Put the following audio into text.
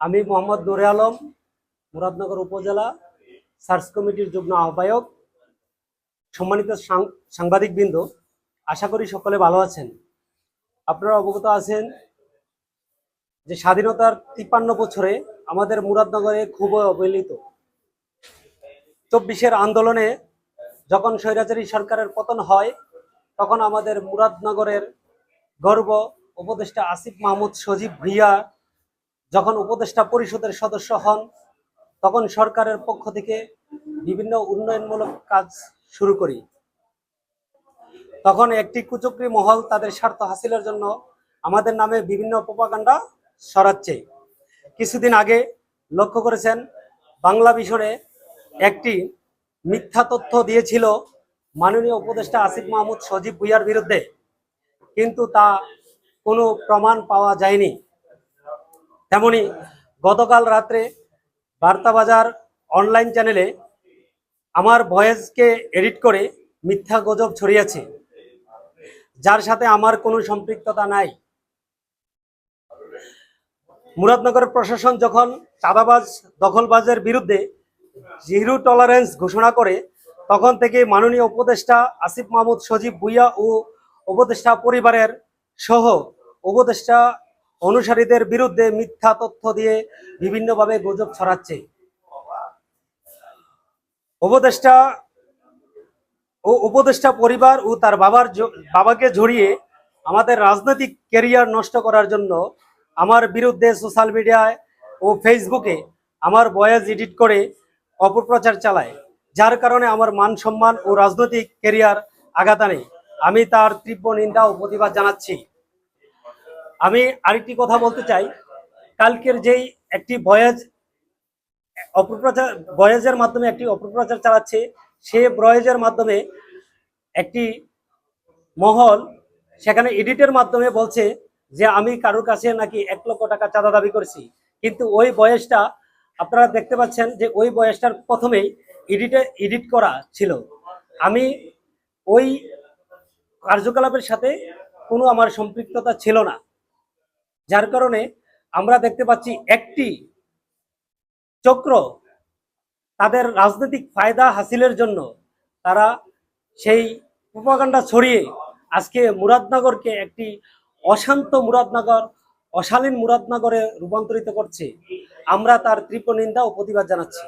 আমি মোহাম্মদ নুরে আলম, মুরাদনগর উপজেলা সার্চ কমিটির যুগ্ম আহ্বায়ক, সম্মানিত সাংবাদিকবৃন্দ, আশা করি সকলে ভালো আছেন। আপনারা অবগত আছেন যে স্বাধীনতার তিপ্পান্ন বছরে আমাদের মুরাদনগরে খুবই অবহেলিত। চব্বিশের আন্দোলনে যখন স্বৈরাচারী সরকারের পতন হয়, তখন আমাদের মুরাদনগরের গর্ব উপদেষ্টা আসিফ মাহমুদ সজীব ভুইয়া যখন উপদেষ্টা পরিষদের সদস্য হন, তখন সরকারের পক্ষ থেকে বিভিন্ন উন্নয়নমূলক কাজ শুরু করি। তখন একটি কুচক্রী মহল তাদের স্বার্থ হাসিলের জন্য আমাদের নামে বিভিন্ন প্রপাগান্ডা সরাচ্ছে। কিছুদিন আগে লক্ষ্য করেছেন, বাংলা মিশনে একটি মিথ্যা তথ্য দিয়েছিল মাননীয় উপদেষ্টা আসিফ মাহমুদ সজীব ভুইয়ার বিরুদ্ধে। কিন্তু তা কোনো প্রমাণ পাওয়া যায়নি। তেমনি গতকাল রাত্রে বার্তাবাজার অনলাইন চ্যানেলে আমার ভয়েসকে এডিট করে মিথ্যা গজব ছড়িয়েছে, যার সাথে আমার কোনো সম্পৃক্ততা নাই। মুরাদনগর প্রশাসন যখন চাঁদাবাজ, দখলবাজের বিরুদ্ধে জিরো টলারেন্স ঘোষণা করে, তখন থেকে মাননীয় উপদেষ্টা আসিফ মাহমুদ সজীব ভুইয়া ও উপদেষ্টা পরিবারের সহ উপদেষ্টা অনুসারীদের বিরুদ্ধে মিথ্যা তথ্য দিয়ে বিভিন্নভাবে গুজব ছড়াচ্ছে। উপদেষ্টা ও উপদেষ্টা পরিবার ও তার বাবার বাবাকে জড়িয়ে আমাদের রাজনৈতিক ক্যারিয়ার নষ্ট করার জন্য আমার বিরুদ্ধে সোশ্যাল মিডিয়ায় ও ফেসবুকে আমার বয়েস এডিট করে অপপ্রচার চালায়, যার কারণে আমার মান সম্মান ও রাজনৈতিক ক্যারিয়ার আঘাত আনে। আমি তার তীব্র নিন্দা ও প্রতিবাদ জানাচ্ছি। আমি আরেকটি কথা বলতে চাই। কালকের যেই একটি ভয়েজ, অপপ্রচার, ভয়েজের মাধ্যমে একটি অপপ্রচার চালাচ্ছে, সে ভয়েজের মাধ্যমে একটি মহল সেখানে এডিটের মাধ্যমে বলছে যে, আমি কারোর কাছে নাকি এক লক্ষ টাকা চাঁদা দাবি করেছি। কিন্তু ওই বয়সটা আপনারা দেখতে পাচ্ছেন যে, ওই বয়সটার প্রথমেই এডিটে, এডিট করা ছিল। আমি ওই কার্যকলাপের সাথে কোনো আমার সম্পৃক্ততা ছিল না। যার কারণে আমরা দেখতে পাচ্ছি একটি চক্র তাদের রাজনৈতিক ফায়দা হাসিলের জন্য। তারা সেই উপকাণ্ডা ছড়িয়ে আজকে মুরাদনগরকে একটি অশান্ত মুরাদনগর, অশালীন মুরাদনগরে রূপান্তরিত করছে। আমরা তার তীব্র নিন্দা ও প্রতিবাদ জানাচ্ছি।